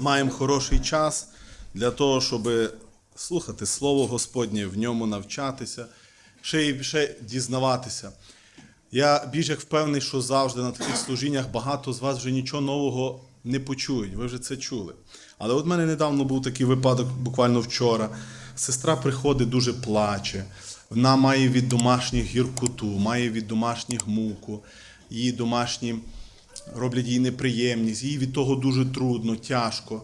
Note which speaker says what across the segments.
Speaker 1: маємо хороший час для того, щоб слухати Слово Господнє, в ньому навчатися, ще й ще дізнаватися. Я більш як впевнений, що завжди на таких служіннях багато з вас вже нічого нового не почують. Ви вже це чули. Але от в мене недавно був такий випадок, буквально вчора. Сестра приходить, дуже плаче. Вона має від домашніх гіркоту, має від домашніх муку, її домашні роблять їй неприємність, їй від того дуже трудно, тяжко.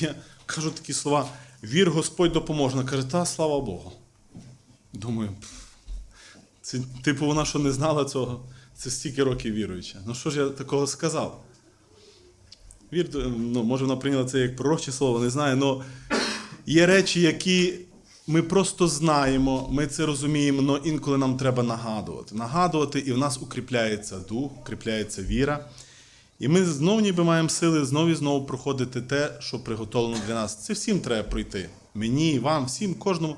Speaker 1: Я кажу такі слова: вір, Господь допоможе. Каже, та слава Богу. Думаю, це, типу, вона що не знала цього, це стільки років віруюча. Ну що ж я такого сказав? Вір, ну, може, вона прийняла це як пророче слово, не знаю, але є речі, які ми просто знаємо, ми це розуміємо, але інколи нам треба нагадувати. Нагадувати, і в нас укріпляється дух, укріпляється віра. І ми знову ніби маємо сили знову і знову проходити те, що приготовлено для нас. Це всім треба пройти. Мені, вам, всім, кожному.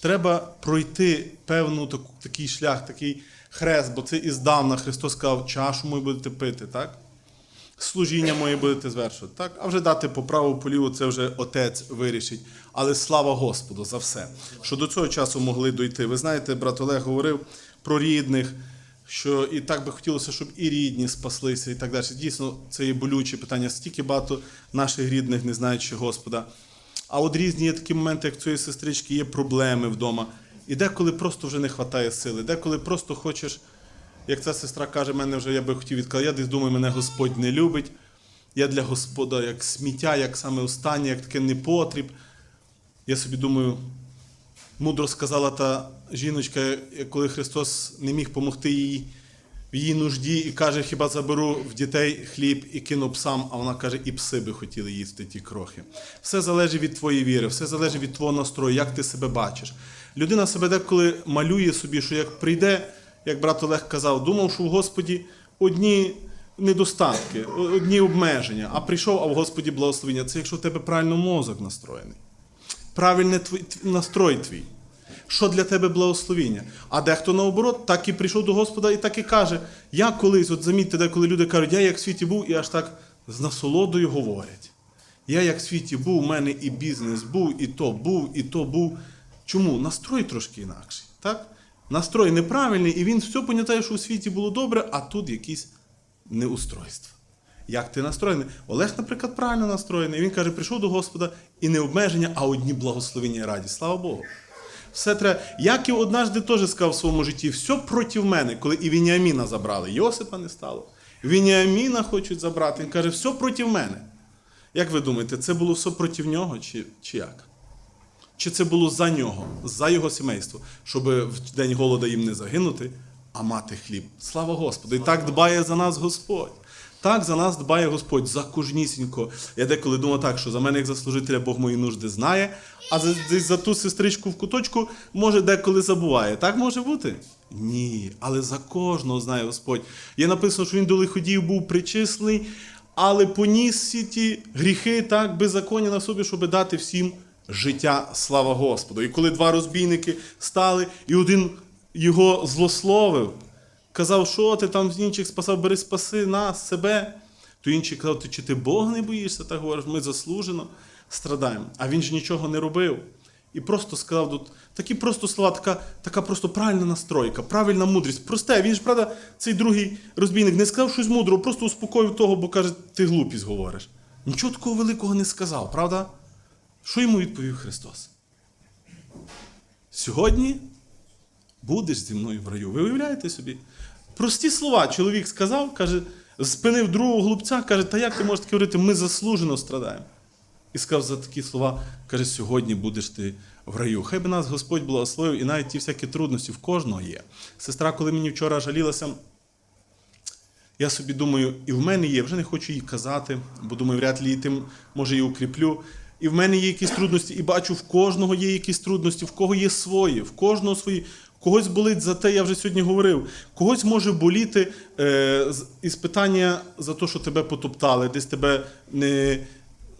Speaker 1: Треба пройти певну таку, такий шлях, такий хрест, бо це іздавна Христос сказав, чашу мою будете пити, так? Служіння моє будете звершувати, так? А вже дати по праву поліву, це вже Отець вирішить. Але слава Господу за все, що до цього часу могли дойти. Ви знаєте, брат Олег говорив про рідних, що і так би хотілося, щоб і рідні спаслися, і так далі. Дійсно, це є болюче питання. Стільки багато наших рідних не знають ще Господа. А от різні є такі моменти, як цієї сестрички, є проблеми вдома. І деколи просто вже не вистачає сили, деколи просто хочеш, як ця сестра каже, мене вже я би хотів відказати, я десь думаю, мене Господь не любить. Я для Господа як сміття, як саме останнє, як таке непотріб. Я собі думаю, мудро сказала та жіночка, коли Христос не міг допомогти їй в її нужді і каже, хіба заберу в дітей хліб і кину псам, а вона каже, і пси би хотіли їсти ті крохи. Все залежить від твоєї віри, все залежить від твого настрою, як ти себе бачиш. Людина себе деколи малює собі, що як прийде, як брат Олег казав, думав, що в Господі одні недостатки, одні обмеження, а прийшов, а в Господі благословення. Це якщо в тебе правильно мозок настроєний. Правильний твій, настрой твій. Що для тебе благословіння? А дехто наоборот, так і прийшов до Господа і так і каже: я колись, от замітьте, деколи люди кажуть, я як в світі був, і аж так з насолодою говорять. Я як в світі був, у мене і бізнес був, і то був, і то був. Чому? Настрой трошки інакший. Так? Настрой неправильний, і він все пам'ятає, що у світі було добре, а тут якісь неустройства. Як ти настроєний? Олег, наприклад, правильно настроєний. Він каже, прийшов до Господа і не обмеження, а одні благословення і радість. Слава Богу. Все треба. Як і однажды теж сказав в своєму житті, все проти мене, коли і Вініаміна забрали. Йосипа не стало. Вініаміна хочуть забрати. Він каже, все проти мене. Як ви думаєте, це було все проти нього, чи, чи як? Чи це було за нього, за його сімейство, щоб в день голода їм не загинути, а мати хліб? Слава Господу! І так дбає за нас Господь. Так за нас дбає Господь за кожнісінько. Я деколи думав так, що за мене, як за служителя, Бог мої нужди знає, а за, за ту сестричку в куточку може деколи забуває. Так може бути? Ні, але за кожного знає Господь. Є написано, що він до лиходіїв був причислений, але поніс всі ті гріхи, так, беззаконня на собі, щоб дати всім життя, слава Господу. І коли два розбійники стали, і один його злословив, казав, що ти там з інших спасав, бери спаси нас, себе. То інший казав, ти чи ти Бога не боїшся? Так говориш, ми заслужено страдаємо. А він ж нічого не робив. І просто сказав тут такі просто слова, така, така просто правильна настройка, правильна мудрість. Просте, він ж, правда, цей другий розбійник не сказав щось мудрого, просто успокоїв того, бо каже, ти глупість говориш. Нічого такого великого не сказав, правда? Що йому відповів Христос? Сьогодні будеш зі мною в раю. Ви уявляєте собі? Прості слова. Чоловік сказав, каже, спинив другого глупця, каже, та як ти можеш таке говорити, ми заслужено страдаємо. І сказав за такі слова, каже, сьогодні будеш ти в раю. Хай би нас Господь благословив, і навіть ті всякі трудності в кожного є. Сестра, коли мені вчора жалілася, я собі думаю, і в мене є, вже не хочу їй казати, бо думаю, вряд ли її тим може її укріплю. І в мене є якісь трудності, і бачу, в кожного є якісь трудності, в кого є свої, в кожного свої. Когось болить за те, я вже сьогодні говорив. Когось може боліти е, із питання за те, що тебе потоптали, десь тебе не,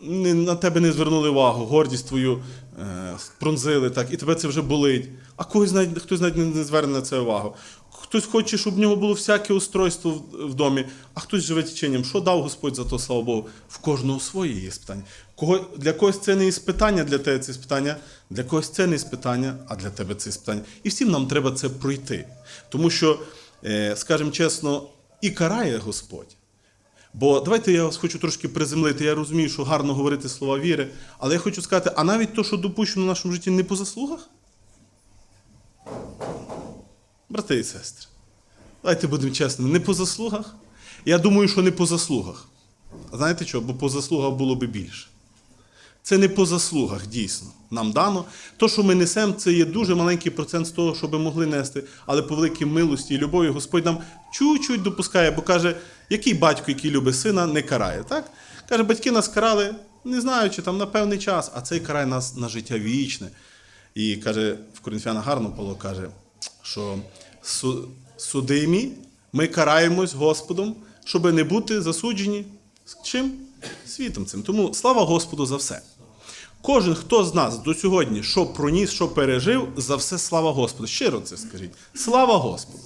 Speaker 1: не, на тебе не звернули увагу, гордість твою е, пронзили, так, і тебе це вже болить. А когось навіть, хтось навіть не, не зверне на це увагу. Хтось хоче, щоб в нього було всяке устройство в- в домі, а хтось живе теченням. Що дав Господь за то, слава Богу? В кожного своє є спитання. Кого, для когось це не іспитання, для тебе це іспитання, для когось це не іспитання, а для тебе це іспитання. І всім нам треба це пройти. Тому що, е, скажімо чесно, і карає Господь. Бо давайте я вас хочу трошки приземлити. Я розумію, що гарно говорити слова віри, але я хочу сказати, а навіть то, що допущено в нашому житті, не по заслугах. Брати і сестри, давайте будемо чесними, не по заслугах. Я думаю, що не по заслугах. А знаєте чого? Бо по заслугах було би більше. Це не по заслугах, дійсно. Нам дано. То, що ми несемо, це є дуже маленький процент з того, що ми могли нести, але по великій милості і любові Господь нам чуть-чуть допускає, бо каже, який батько, який любить сина, не карає. Так? Каже, батьки нас карали, не знаю, чи там на певний час, а цей карає нас на життя вічне. І каже, в Коринфянах гарно Павло каже, що судимі ми караємось Господом, щоб не бути засуджені з чим? Світом цим. Тому слава Господу за все. Кожен, хто з нас до сьогодні що проніс, що пережив, за все слава Господу. Щиро це скажіть. Слава Господу.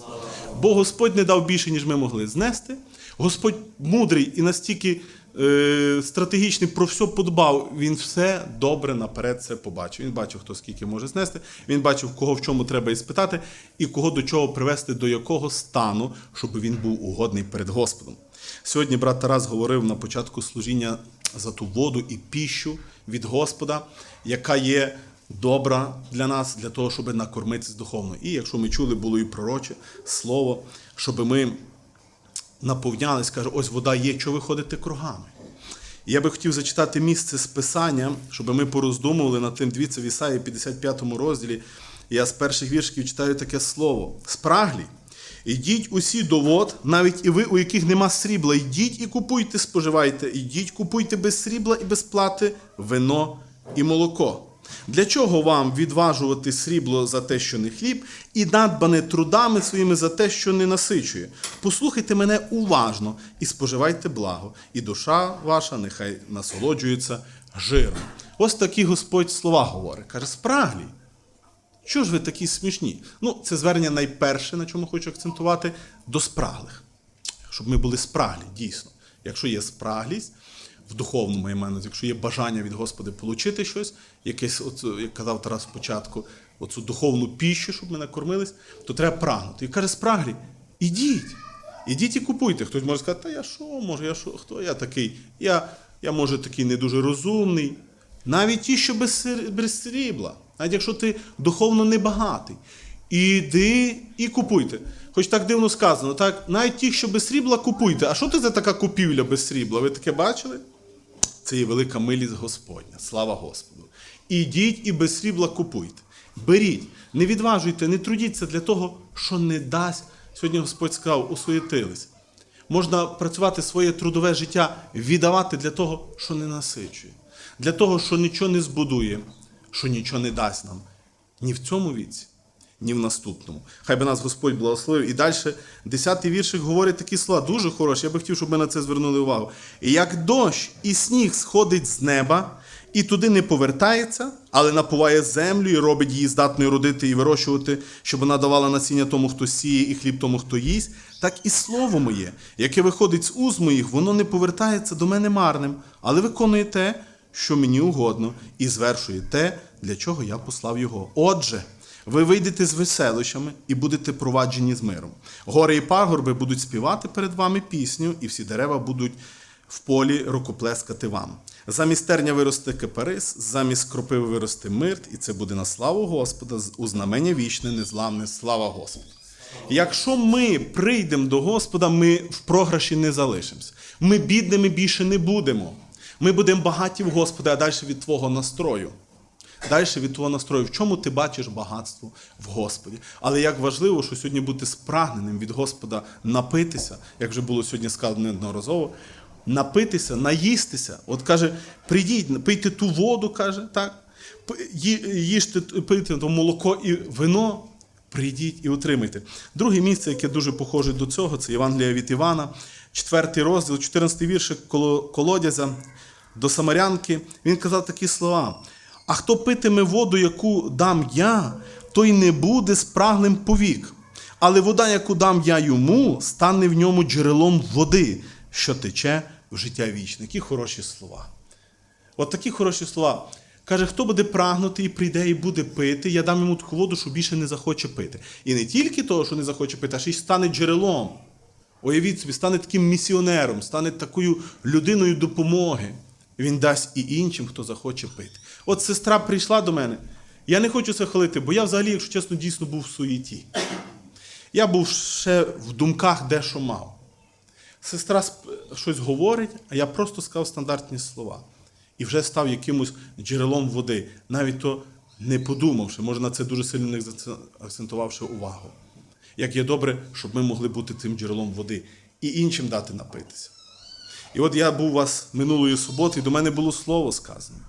Speaker 1: Бо Господь не дав більше, ніж ми могли знести. Господь мудрий і настільки е, стратегічний про все подбав. Він все добре наперед це побачив. Він бачив, хто скільки може знести. Він бачив, кого в чому треба іспитати, і кого до чого привести, до якого стану, щоб він був угодний перед Господом. Сьогодні брат Тарас говорив на початку служіння за ту воду і піщу від Господа, яка є добра для нас, для того, щоб накормитись духовно. І якщо ми чули, було і пророче слово, щоб ми наповнялись, каже, ось вода є, що ви ходите кругами. І я би хотів зачитати місце з Писання, щоб ми пороздумували над тим, дивіться в Ісаї 55 розділі. Я з перших віршиків читаю таке слово: спраглі. Ідіть усі до вод, навіть і ви, у яких нема срібла, йдіть і купуйте, споживайте, ідіть, купуйте без срібла і без плати вино і молоко. Для чого вам відважувати срібло за те, що не хліб, і надбане трудами своїми за те, що не насичує? Послухайте мене уважно і споживайте благо, і душа ваша нехай насолоджується жиром. Ось такі Господь слова говорить. Каже, спраглі. Що ж ви такі смішні? Ну, це звернення найперше, на чому хочу акцентувати, до спраглих. Щоб ми були спраглі, дійсно. Якщо є спраглість в духовному увазі, якщо є бажання від Господа отримати щось, якесь, от, як казав Тарас спочатку, оцю духовну піщу, щоб ми накормились, то треба прагнути. І каже, спраглі, ідіть, ідіть і купуйте. Хтось може сказати, та я що, може, я що, хто я такий? Я, я може, такий не дуже розумний. Навіть ті, що без срібла, навіть якщо ти духовно небагатий, іди і купуйте. Хоч так дивно сказано, так? навіть ті, що без срібла, купуйте. А що це за така купівля без срібла? Ви таке бачили? Це є велика милість Господня. Слава Господу. Ідіть і без срібла купуйте. Беріть, не відважуйте, не трудіться для того, що не дасть. Сьогодні Господь сказав, усуєтились. Можна працювати своє трудове життя, віддавати для того, що не насичує, для того, що нічого не збудує, що нічого не дасть нам. Ні в цьому віці, ні в наступному. Хай би нас Господь благословив. І далі, десятий віршик говорить такі слова, дуже хороші. Я би хотів, щоб ми на це звернули увагу. Як дощ і сніг сходить з неба, і туди не повертається, але напуває землю і робить її здатною родити і вирощувати, щоб вона давала насіння тому, хто сіє, і хліб тому, хто їсть, так і слово моє, яке виходить з уз моїх, воно не повертається до мене марним, але виконує те, що мені угодно, і звершує те, для чого я послав його. Отже, ви вийдете з веселищами і будете проваджені з миром. Гори і пагорби будуть співати перед вами пісню, і всі дерева будуть в полі рукоплескати вам. Замість терня виросте кипарис, замість кропиви виросте мирт, і це буде на славу Господа, у знамення вічне, незламне, слава Господу. Якщо ми прийдемо до Господа, ми в програші не залишимося. Ми бідними більше не будемо. Ми будемо багаті в Господа, а далі від твого настрою. Далі від твого настрою, в чому ти бачиш багатство в Господі. Але як важливо, що сьогодні бути спрагненим від Господа напитися, як вже було сьогодні сказано неодноразово, напитися, наїстися. От каже, прийдіть, пийте ту воду, каже, так, їжте, пийте то молоко і вино, прийдіть і отримайте. Друге місце, яке дуже похоже до цього, це Євангелія від Івана, четвертий розділ, 14 віршик коло колодязя до Самарянки. Він казав такі слова. А хто питиме воду, яку дам я, той не буде спраглим повік. Але вода, яку дам я йому, стане в ньому джерелом води, що тече в життя вічне. Які хороші слова. От такі хороші слова. Каже, хто буде прагнути і прийде і буде пити, я дам йому таку воду, що більше не захоче пити. І не тільки того, що не захоче пити, а ще й стане джерелом. Уявіть собі, стане таким місіонером, стане такою людиною допомоги. Він дасть і іншим, хто захоче пити. От сестра прийшла до мене. Я не хочу це хвалити, бо я взагалі, якщо чесно, дійсно був в суєті. Я був ще в думках дещо мав. Сестра щось говорить, а я просто сказав стандартні слова. І вже став якимось джерелом води, навіть то не подумавши, може на це дуже сильно не акцентувавши увагу. Як є добре, щоб ми могли бути цим джерелом води і іншим дати напитися. І от я був у вас минулої суботи, і до мене було слово сказане,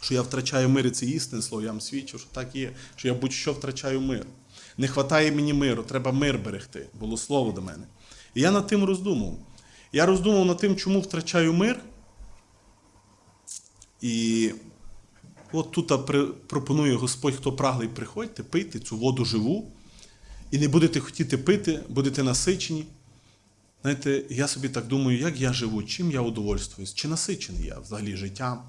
Speaker 1: що я втрачаю мир, і це істинне слово, я вам свідчив, що так є, що я будь-що втрачаю мир. Не вистачає мені миру, треба мир берегти. Було слово до мене. І я над тим роздумував. Я роздумав над тим, чому втрачаю мир. І от тут пропонує Господь, хто праглий, приходьте, пийте цю воду живу, і не будете хотіти пити, будете насичені. Знаєте, я собі так думаю, як я живу, чим я удовольствуюсь, чи насичений я взагалі життям,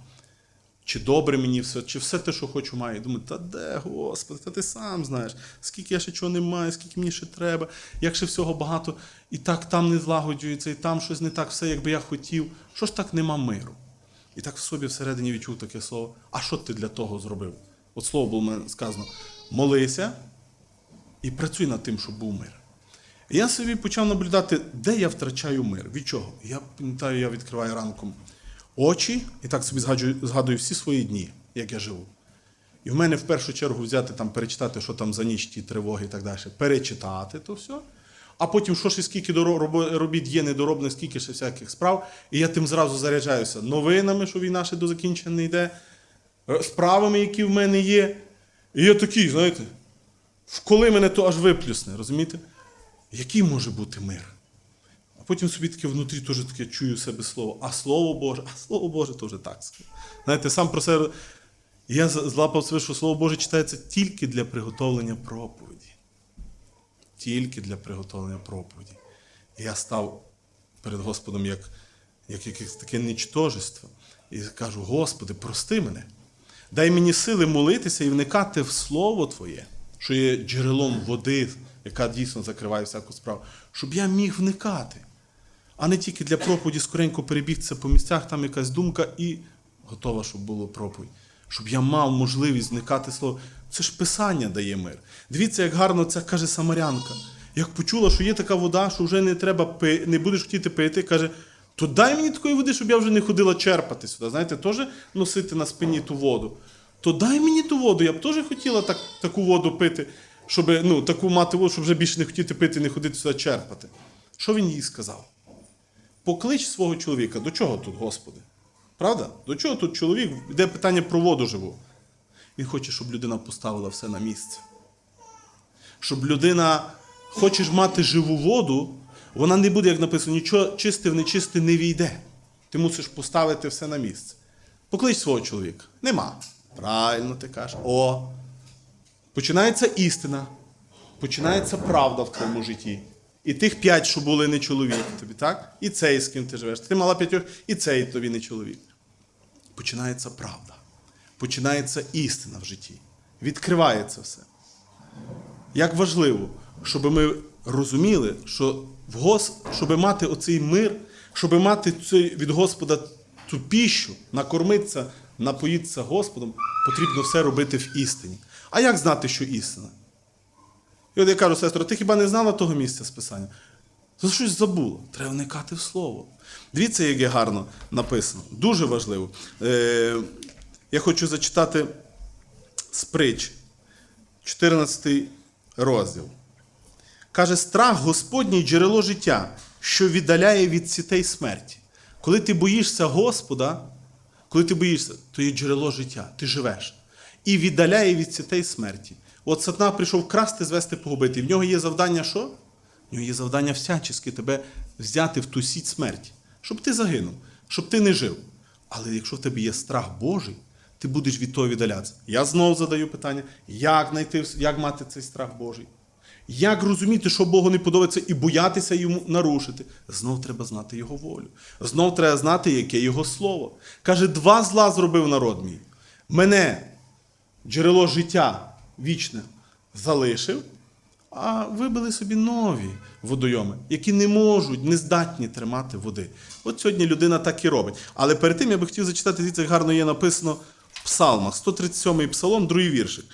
Speaker 1: чи добре мені все, чи все те, що хочу, маю. Думаю, та де, Господи, та ти сам знаєш, скільки я ще чого не маю, скільки мені ще треба, як ще всього багато, і так там не злагоджується, і там щось не так, все, як би я хотів. Що ж так нема миру? І так в собі всередині відчув таке слово. А що ти для того зробив? От слово було сказано: молися і працюй над тим, щоб був мир. Я собі почав наблюдати, де я втрачаю мир. Від чого? Я пам'ятаю, я відкриваю ранком очі і так собі згадую, згадую всі свої дні, як я живу. І в мене в першу чергу взяти там, перечитати, що там за ніч ті тривоги і так далі, перечитати то все. А потім, що ще скільки робіт є недоробних, скільки ще всяких справ, і я тим зразу заряджаюся новинами, що війна ще до закінчення не йде, е, справами, які в мене є. І я такий, знаєте, коли мене то аж виплюсне, розумієте? Який може бути мир? А потім собі таке внутрі теж таке чую себе слово. А слово Боже, а слово Боже вже так. Знаєте, сам про себе. Я злапав себе, що слово Боже читається тільки для приготовлення проповіді. Тільки для приготовлення проповіді. І я став перед Господом як, як якесь таке нічтожество. І кажу: Господи, прости мене. Дай мені сили молитися і вникати в Слово Твоє, що є джерелом води, яка дійсно закриває всяку справу, щоб я міг вникати, а не тільки для проповіді скоренько перебігтися по місцях, там якась думка і готова, щоб було проповідь. Щоб я мав можливість вникати слово. Це ж Писання дає мир. Дивіться, як гарно це каже Самарянка. Як почула, що є така вода, що вже не треба пи... не будеш хотіти пити, каже, то дай мені такої води, щоб я вже не ходила черпати сюди. Знаєте, теж носити на спині ту воду. То дай мені ту воду. Я б теж хотіла так, таку воду пити, щоб ну, таку мати воду, щоб вже більше не хотіти пити, не ходити сюди черпати. Що він їй сказав? Поклич свого чоловіка. До чого тут, Господи? Правда? До чого тут чоловік? Йде питання про воду живу. Він хоче, щоб людина поставила все на місце. Щоб людина, хочеш мати живу воду, вона не буде, як написано, нічого чисте в нечисте не війде. Ти мусиш поставити все на місце. Поклич свого чоловіка. Нема. Правильно ти кажеш. О. Починається істина, починається правда в твоєму житті. І тих п'ять, що були не чоловік тобі, так? І цей, з ким ти живеш. Ти мала п'ятьох, і цей тобі не чоловік. Починається правда. Починається істина в житті. Відкривається все. Як важливо, щоб ми розуміли, що в Гос, щоб мати оцей мир, щоб мати цей, від Господа цю піщу, накормитися, напоїтися Господом, потрібно все робити в істині. А як знати, що істина? І от я кажу, сестро, ти хіба не знала того місця списання? То щось забула. Треба вникати в слово. Дивіться, як є гарно написано. Дуже важливо. Е, я хочу зачитати з притч, 14 розділ. Каже, страх Господній джерело життя, що віддаляє від сітей смерті. Коли ти боїшся Господа, коли ти боїшся, то є джерело життя, ти живеш. І віддаляє від сітей смерті. От сатана прийшов красти, звести, погубити. В нього є завдання що? В нього є завдання всячески тебе взяти в ту сіть смерті, щоб ти загинув, щоб ти не жив. Але якщо в тебе є страх Божий, ти будеш від того віддалятися. Я знову задаю питання, як знайти, як мати цей страх Божий? Як розуміти, що Богу не подобається, і боятися йому нарушити? Знов треба знати Його волю. Знов треба знати, яке Його слово. Каже, два зла зробив народ мій. Мене, джерело життя вічне, залишив, а вибили собі нові водойоми, які не можуть, не здатні тримати води. От сьогодні людина так і робить. Але перед тим я би хотів зачитати, як гарно є написано в Псалмах, 137-й псалом, другий віршик.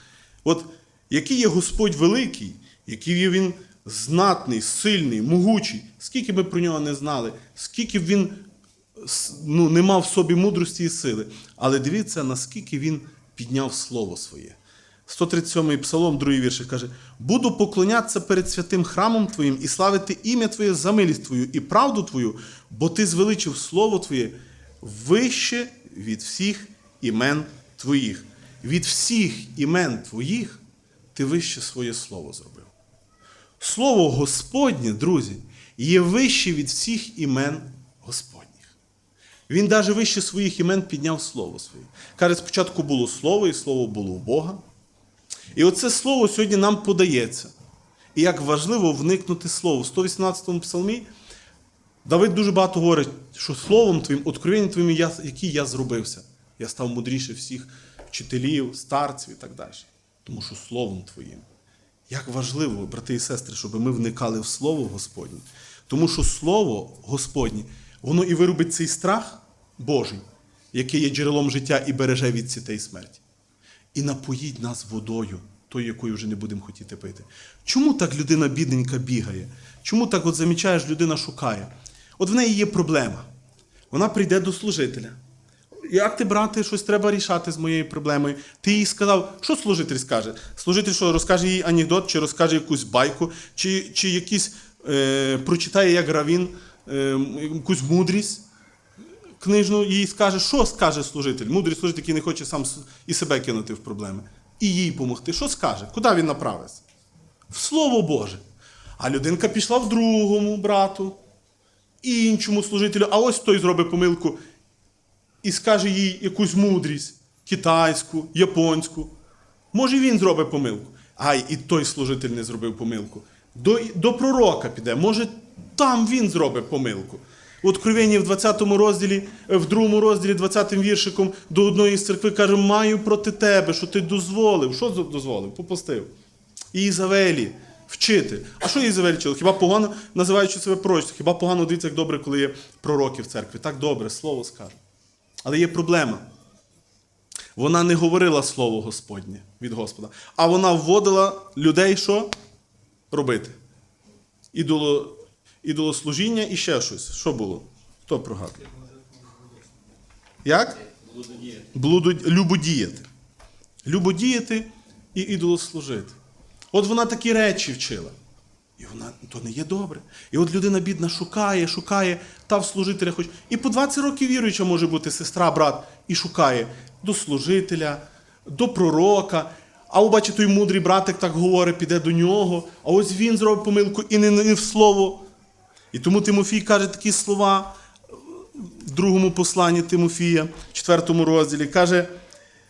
Speaker 1: От який є Господь великий, який він знатний, сильний, могучий, скільки ми про нього не знали, скільки б він ну, не мав в собі мудрості і сили. Але дивіться, наскільки він підняв слово своє. 137-й псалом, другий вірш каже: Буду поклонятися перед святим храмом Твоїм і славити ім'я Твоє за милість Твою і правду Твою, бо Ти звеличив слово Твоє вище від всіх імен Твоїх. Від всіх імен Твоїх ти вище своє слово зробив. Слово Господнє, друзі, є вище від всіх імен. Він навіть вище своїх імен підняв слово своє. Каже, спочатку було слово, і слово було у Бога. І оце слово сьогодні нам подається. І як важливо вникнути слово. В 118 псалмі Давид дуже багато говорить, що словом твоїм, откровенням твоїм, я, який я зробився. Я став мудріше всіх вчителів, старців і так далі. Тому що словом твоїм. Як важливо, брати і сестри, щоб ми вникали в Слово Господнє. Тому що Слово Господнє, воно і виробить цей страх Божий, який є джерелом життя і береже від сітей смерті. І напоїть нас водою, тою, якою вже не будемо хотіти пити. Чому так людина бідненька бігає? Чому так от замічаєш, людина шукає? От в неї є проблема. Вона прийде до служителя. Як ти, брате, щось треба рішати з моєю проблемою? Ти їй сказав, що служитель скаже? Служитель що розкаже їй анекдот, чи розкаже якусь байку, чи, чи якийсь е, прочитає як равін е, якусь мудрість книжну, їй скаже, що скаже служитель? Мудрий служитель, який не хоче сам і себе кинути в проблеми. І їй допомогти. Що скаже? Куди він направиться? В Слово Боже. А людинка пішла в другому брату, іншому служителю, а ось той зробить помилку і скаже їй якусь мудрість китайську, японську. Може, він зробить помилку. Ай, і той служитель не зробив помилку. До, до пророка піде, може, там він зробить помилку. В Откровенні в 20 розділі, е, в другому розділі, 20 віршиком до одної з церкви каже: маю проти тебе, що ти дозволив. Що дозволив? Попустив. Ізавелі вчити. А що Ізавелі вчили? Хіба погано називаючи себе пророчцем? Хіба погано дивіться, як добре, коли є пророки в церкві? Так добре, слово скаже. Але є проблема. Вона не говорила слово Господнє від Господа, а вона вводила людей, що робити? Ідоло, ідолослужіння і ще щось. Що було? Хто прогадує? Як? Блуду, любодіяти. Любодіяти і ідолослужити. От вона такі речі вчила. І вона то не є добре. І от людина бідна шукає, шукає, та в служителя хоч. І по 20 років віруюча може бути сестра, брат, і шукає до служителя, до пророка. А бачите, той мудрий братик так говорить, піде до нього, а ось він зробить помилку і не, не в слово. І тому Тимофій каже такі слова в другому посланні Тимофія, четвертому розділі, каже,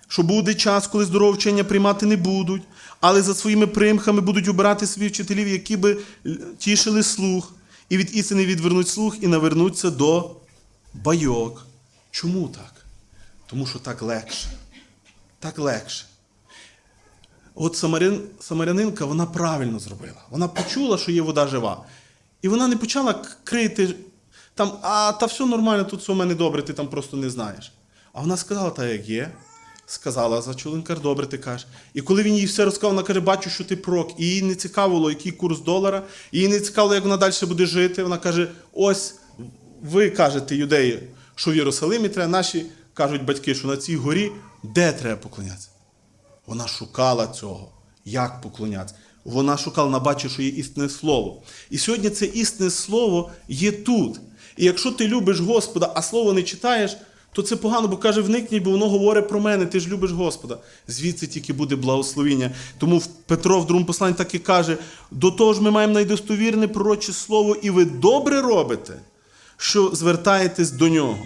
Speaker 1: що буде час, коли здорове вчення приймати не будуть, але за своїми примхами будуть обирати собі вчителів, які би тішили слух, і від істини відвернуть слух і навернуться до байок. Чому так? Тому що так легше. Так легше. От самарянинка вона правильно зробила. Вона почула, що є вода жива. І вона не почала крити там, а та все нормально, тут все у мене добре, ти там просто не знаєш. А вона сказала, та як є. Сказала за чоловікар, добре, ти кажеш. І коли він їй все розказав, вона каже, бачу, що ти прок. І їй не цікавило, який курс долара, і їй не цікавило, як вона далі буде жити. Вона каже: ось ви кажете, юдеї, що в Єрусалимі треба, наші кажуть батьки, що на цій горі де треба поклонятися. Вона шукала цього. Як поклонятися? Вона шукала, вона бачить, що є істинне слово. І сьогодні це істинне слово є тут. І якщо ти любиш Господа, а слово не читаєш, то це погано, бо каже, вникніть, бо воно говорить про мене, ти ж любиш Господа. Звідси тільки буде благословіння. Тому Петро в другому посланні так і каже: до того ж ми маємо найдостовірне пророче слово, і ви добре робите, що звертаєтесь до нього.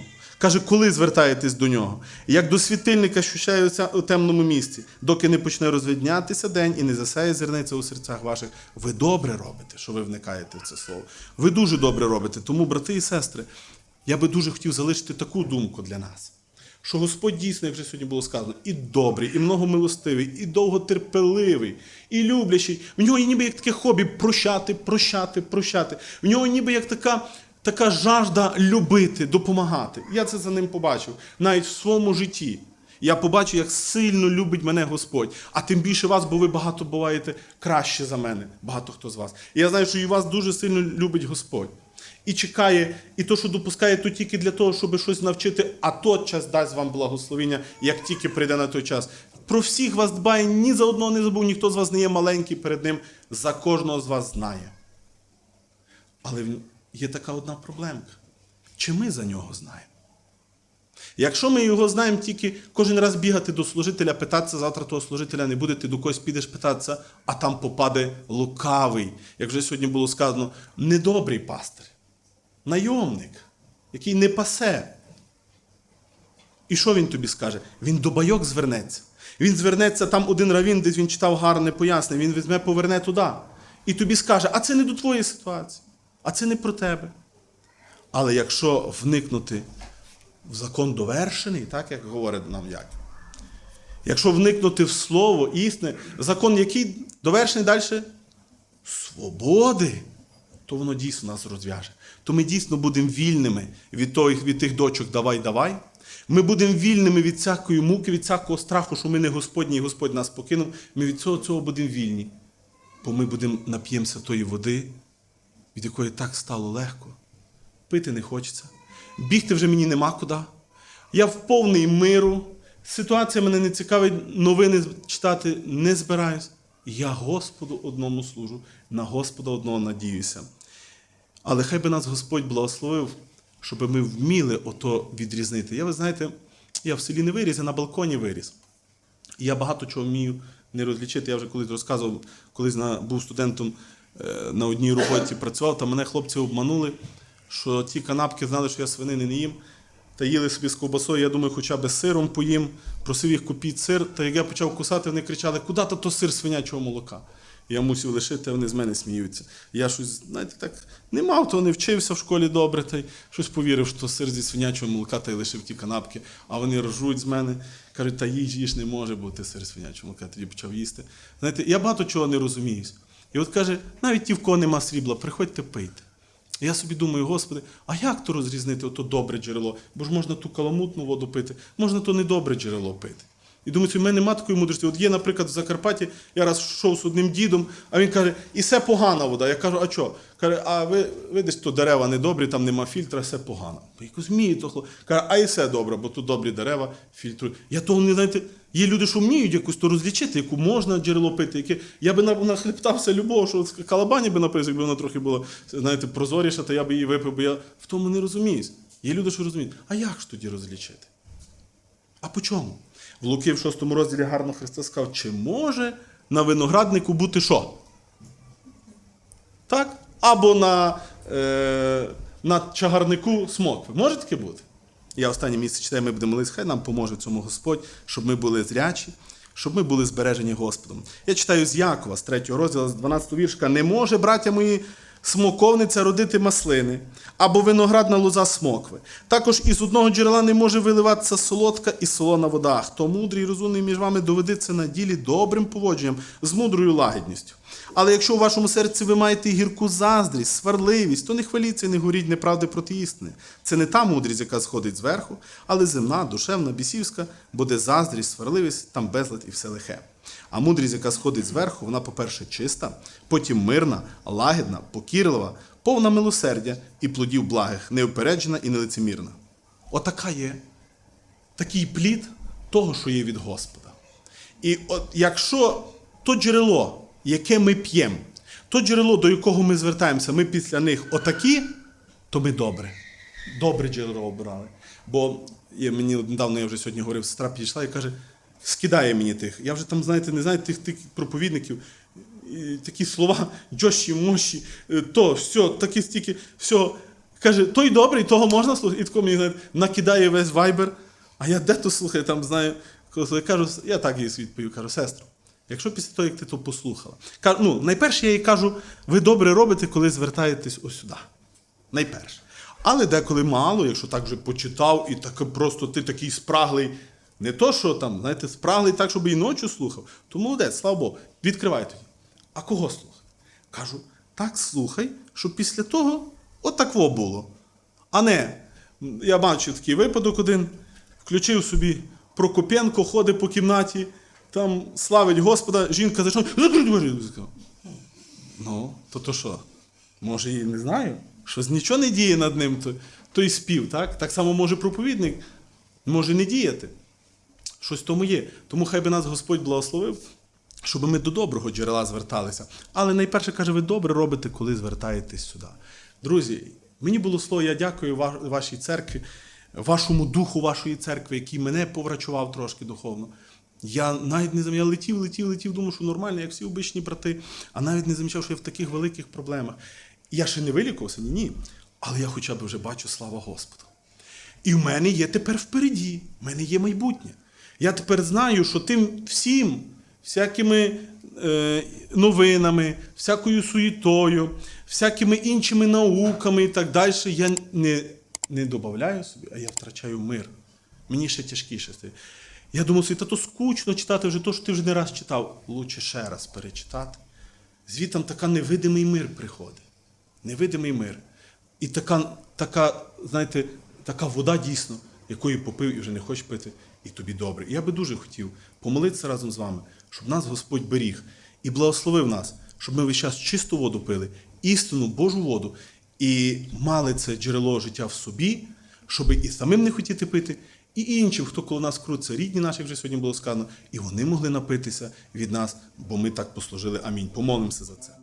Speaker 1: Каже, коли звертаєтесь до нього? Як до світильника, що щається у темному місці, доки не почне розвиднятися день і не засяє зерниця у серцях ваших. Ви добре робите, що ви вникаєте в це слово. Ви дуже добре робите. Тому, брати і сестри, я би дуже хотів залишити таку думку для нас. Що Господь дійсно, як вже сьогодні було сказано, і добрий, і многомилостивий, і довготерпеливий, і люблячий. В нього ніби як таке хобі прощати, прощати, прощати. В нього ніби як така, така жажда любити, допомагати. Я це за ним побачив навіть в своєму житті. Я побачу, як сильно любить мене Господь. А тим більше вас, бо ви багато буваєте краще за мене, багато хто з вас. І я знаю, що і вас дуже сильно любить Господь. І чекає, і то, що допускає, то тільки для того, щоб щось навчити, а тот час дасть вам благословення, як тільки прийде на той час. Про всіх вас дбає, ні за одного не забув, ніхто з вас не є маленький перед ним, за кожного з вас знає. Але є така одна проблемка. Чи ми за нього знаємо? Якщо ми його знаємо тільки кожен раз бігати до служителя, питатися, завтра того служителя не буде, ти до когось підеш питатися, а там попаде лукавий, як вже сьогодні було сказано, недобрий пастир, найомник, який не пасе. І що він тобі скаже? Він до байок звернеться. Він звернеться там один равін, десь він читав гарне пояснення, він візьме, поверне туди. І тобі скаже, а це не до твоєї ситуації, а це не про тебе. Але якщо вникнути в закон довершений, так як говорить нам як. Якщо вникнути в слово істини, закон, який довершений далі свободи, то воно дійсно нас розв'яже. То ми дійсно будемо вільними від, той, від тих дочок давай, давай. Ми будемо вільними від всякої муки, від всякого страху, що ми не Господні і Господь нас покинув. Ми від цього цього будемо вільні. Бо ми будемо нап'ємося тої води, від якої так стало легко. Пити не хочеться. Бігти вже мені нема куди. Я в повний миру. Ситуація мене не цікавить, новини читати не збираюсь. Я Господу одному служу, на Господа одного надіюся. Але хай би нас Господь благословив, щоб ми вміли ото відрізнити. Я, ви знаєте, я в селі не виріс, я на балконі виріс. Я багато чого вмію не розлічити. Я вже колись розказував, колись був студентом на одній роботі працював, та мене хлопці обманули, що ті канапки знали, що я свинини не їм. Та їли собі з ковбасою, я думаю, хоча б сиром поїм, просив їх купіть сир. Та як я почав кусати, вони кричали, куди то, сир свинячого молока. Я мусив лишити, вони з мене сміються. Я щось, знаєте, так не мав, то не вчився в школі добре, та й щось повірив, що сир зі свинячого молока та й лишив ті канапки. А вони ржуть з мене, кажуть, та їж, їж не може бути сир свинячого молока. Тоді почав їсти. Знаєте, я багато чого не розумію. І от каже, навіть ті, в кого нема срібла, приходьте пийте. І Я собі думаю, Господи, а як то розрізнити ото добре джерело? Бо ж можна ту каламутну воду пити, можна то недобре джерело пити. І думаю, що в мене нема такої мудрості. От є, наприклад, в Закарпатті, я раз йшов з одним дідом, а він каже, і все погана вода. Я кажу, а що? Каже, а ви видиш, то дерева недобрі, там нема фільтра, все погано. Якось вмію то хлоп. Каже, а і все добре, бо тут добрі дерева фільтрують. Я того не знаєте. Є люди, що вміють якось то розлічити, яку можна джерело пити, яке. Я би на- нахлептався любого, що калабані би написав, якби вона трохи була, знаєте, прозоріша, то я би її випив, бо я в тому не розуміюсь. Є люди, що розуміють. А як ж тоді розлічити? А по чому? В Луки в 6 розділі гарно Христос сказав, чи може на винограднику бути що? Так? Або на, е, на чагарнику смокви. Може таке бути? Я останнє місце читаю, ми будемо молитися, хай нам поможе цьому Господь, щоб ми були зрячі, щоб ми були збережені Господом. Я читаю з Якова, з 3 розділу, з 12 віршка. Не може, браття мої, смоковниця родити маслини, або виноградна лоза смокви. Також із одного джерела не може виливатися солодка і солона вода. Хто мудрий і розумний між вами доведеться на ділі добрим поводженням, з мудрою лагідністю. Але якщо у вашому серці ви маєте гірку заздрість, сварливість, то не хваліться і не горіть неправди проти істини. Це не та мудрість, яка сходить зверху, але земна, душевна, бісівська, бо де заздрість, сварливість, там безлад і все лихе. А мудрість, яка сходить зверху, вона, по-перше, чиста, потім мирна, лагідна, покірлива, повна милосердя і плодів благих, неупереджена і нелицемірна. Отака є такий плід того, що є від Господа. І от якщо то джерело, яке ми п'ємо, то джерело, до якого ми звертаємося, ми після них отакі, то ми добре. Добре джерело обрали. Бо є, мені недавно я вже сьогодні говорив, сестра підійшла і каже, скидає мені тих. Я вже там, знаєте, не знаю тих, тих проповідників. І такі слова, джощі, мощі, е, то, все, такі стільки, все. Каже, той добрий, того можна слухати. І тако мені знаєте, накидає весь вайбер. А я де то слухаю, там знаю. коли Я кажу, я так їй відповів, кажу, сестру, якщо після того, як ти то послухала. Ну, найперше я їй кажу, ви добре робите, коли звертаєтесь ось сюди. Найперше. Але деколи мало, якщо так вже почитав, і так просто ти такий спраглий. Не то, що там, знаєте, спраглий так, щоб і ночі слухав, то молодець, слава Богу, відкривай тоді. А кого слухати? Кажу, так слухай, щоб після того от було. А не, я бачив такий випадок один, включив собі Прокопенко, ходить по кімнаті, там славить Господа, жінка зайшла, Ну, то то що? Може, і не знаю, щось нічого не діє над ним, то, той спів, так? Так само може проповідник може не діяти. Щось тому є. Тому хай би нас Господь благословив, щоб ми до доброго джерела зверталися. Але найперше каже, ви добре робите, коли звертаєтесь сюди. Друзі, мені було слово, я дякую вашій церкві, вашому духу вашої церкви, який мене поврачував трошки духовно. Я навіть не я летів, летів, летів, думав, що нормально, як всі обичні брати, а навіть не замічав, що я в таких великих проблемах. Я ще не вилікувався, ні, ні. Але я хоча б вже бачу слава Господу. І в мене є тепер впереді, в мене є майбутнє. Я тепер знаю, що тим всім, всякими е, новинами, всякою суєтою, всякими іншими науками і так далі, я не, не додаю собі, а я втрачаю мир. Мені ще тяжкіше стає. Я думав, собі, та то скучно читати вже то, що ти вже не раз читав. Лучше ще раз перечитати. Звідтам така невидимий мир приходить. Невидимий мир. І така, така, знаєте, така вода дійсно, якої попив і вже не хочеш пити, і тобі добре. І я би дуже хотів помолитися разом з вами, щоб нас Господь беріг і благословив нас, щоб ми весь час чисту воду пили, істинну Божу воду, і мали це джерело життя в собі, щоб і самим не хотіти пити, і іншим, хто коло нас крутиться, рідні наші вже сьогодні було сказано, і вони могли напитися від нас, бо ми так послужили. Амінь. Помолимося за це.